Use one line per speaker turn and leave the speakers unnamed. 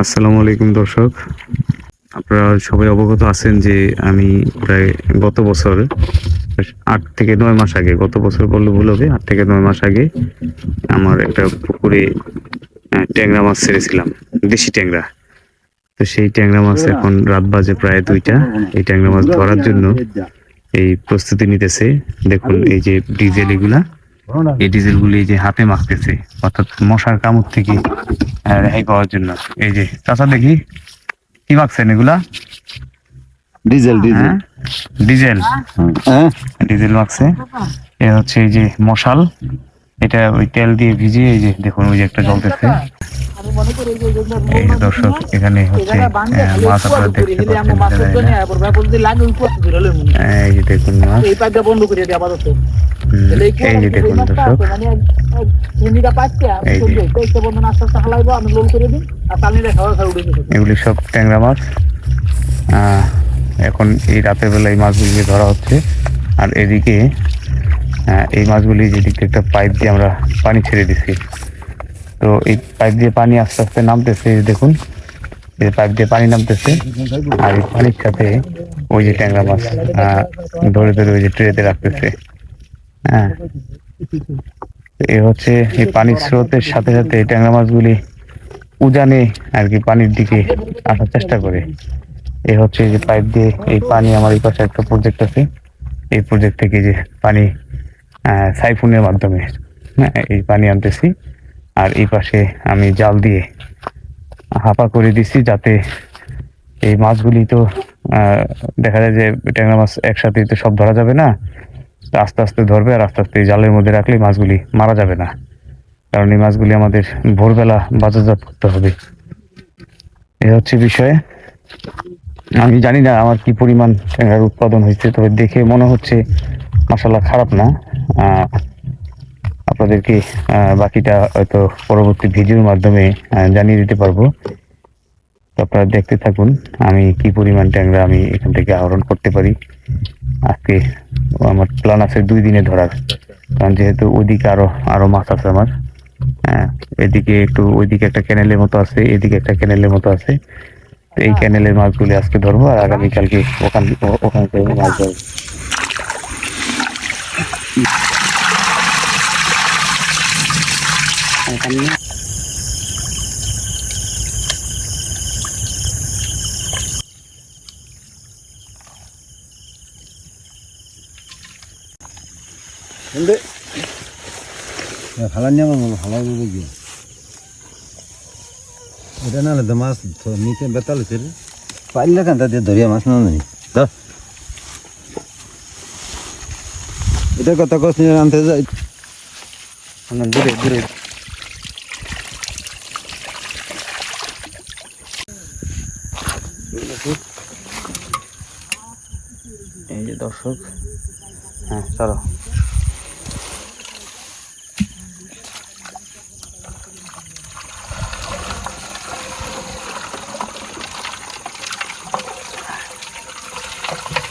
আসসালামু আলাইকুম দর্শক। আপনারা সবাই অবগত আছেন যে আমি প্রায় গত বছর, আট থেকে নয় মাস আগে, গত বছর বললে ভুল হবে, আট থেকে নয় মাস আগে আমার একটা পুকুরে ট্যাংরা মাছ ছেড়েছিলাম, দেশি ট্যাংরা। তো সেই ট্যাংরা মাছ এখন রাত বাজে প্রায় দুইটা। এই ট্যাংরা মাছ ধরার জন্য এই প্রস্তুতি নিতেছে। দেখুন এই যে ডিজেল এগুলা। এই ডিজেল গুলি এই যে হাতে মাখতেছে অর্থাৎ মশার কামড় থেকে রেহাই পাওয়ার জন্য। এই যে চাচা দেখি কি মাখছেন এগুলা?
Diesel diesel.
হ্যাঁ? ডিজেল।
হ্যাঁ?
ডিজেল মাখছে। এ হচ্ছে এই যে মশাল। এটা ওই তেল দিয়ে ভিজিয়ে এই যে দেখুন ওই যে একটা জ্বলতেছে। এই যে দর্শক এখানে হচ্ছে মাছ আপনারা দেখতে পাচ্ছেন এই যে দেখুন মাছ। এই যে দেখুন দর্শক।
মানে
এগুলি সব ট্যাংরা মাছ। এখন এই রাতের বেলা এই মাছগুলিকে ধরা হচ্ছে। আর এদিকে এই মাছগুলি যেদিকে একটা পাইপ দিয়ে আমরা পানি ছেড়ে দিছি। তো এই পাইপ দিয়ে পানি আস্তে আস্তে নামতেছে দেখুন। এই পাইপ দিয়ে পানি নামতেছে আর এই পানির সাথে ওই যে ট্যাংরা মাছ আহ, ধরে ধরে ওই যে ট্রেতে রাখতেছে। হ্যাঁ। এই হচ্ছে এই পানির স্রোতের সাথে সাথে ট্যাংরা মাছগুলি উজানে আর কি পানির দিকে আসার চেষ্টা করে। এ হচ্ছে যে পাইপ দিয়ে এই পানি আমার এই পাশে একটা প্রজেক্ট আছে। এই প্রজেক্ট থেকে যে পানি সাইফুনের মাধ্যমে হ্যাঁ, এই পানি আনতেছি। আর এই পাশে আমি জাল দিয়ে হাপা করে দিছি যাতে এই মাছগুলি তো দেখা যায় যে ট্যাংরা মাছ একসাথে তো সব ধরা যাবে না। আস্তে আস্তে ধরবে আর আস্তে আস্তে জালের মধ্যে রাখলে মাছগুলি মারা যাবে না। কারণ এই মাছগুলি আমাদের ভোরবেলা বাজারজাত করতে হবে। এই হচ্ছে বিষয়ে। আমি জানি না আমার কি পরিমাণ ট্যাংরার উৎপাদন হয়েছে, তবে দেখে মনে হচ্ছে মশালা খারাপ না। আপনাদেরকে বাকিটা হয়তো পরবর্তী ভিডিওর মাধ্যমে জানিয়ে দিতে পারব। আপনারা দেখতে থাকুন, আমি কি পরিমাণ ট্যাংরা আমি এখান থেকে আহরণ করতে পারি। আজকে আমার প্ল্যান আছে দুই দিনে ধরার। কারণ যেহেতু ওইদিকে আরও আরও মাছ আছে আমার। হ্যাঁ এদিকে একটু, ওইদিকে একটা ক্যানেলের মতো আছে, এদিকে একটা ক্যানেলের মতো আছে। তো এই ক্যানেলের মাছগুলি আজকে ধরবো আর আগামীকালকে ওখান ওখান থেকে মাছ ধরবো।
근데 ফালানি আমার মনে ফালাই বলে গিয়ে এটা না হলে তো মাছ ধ- নিচে বেতাল হচ্ছে রে পাইলে কেন তাদের ধরিয়া মাছ না নেই ধর এটা কত কষ্ট নিয়ে আনতে যাই
না, দূরে দূরে এই যে দর্শক হ্যাঁ চলো Thank you.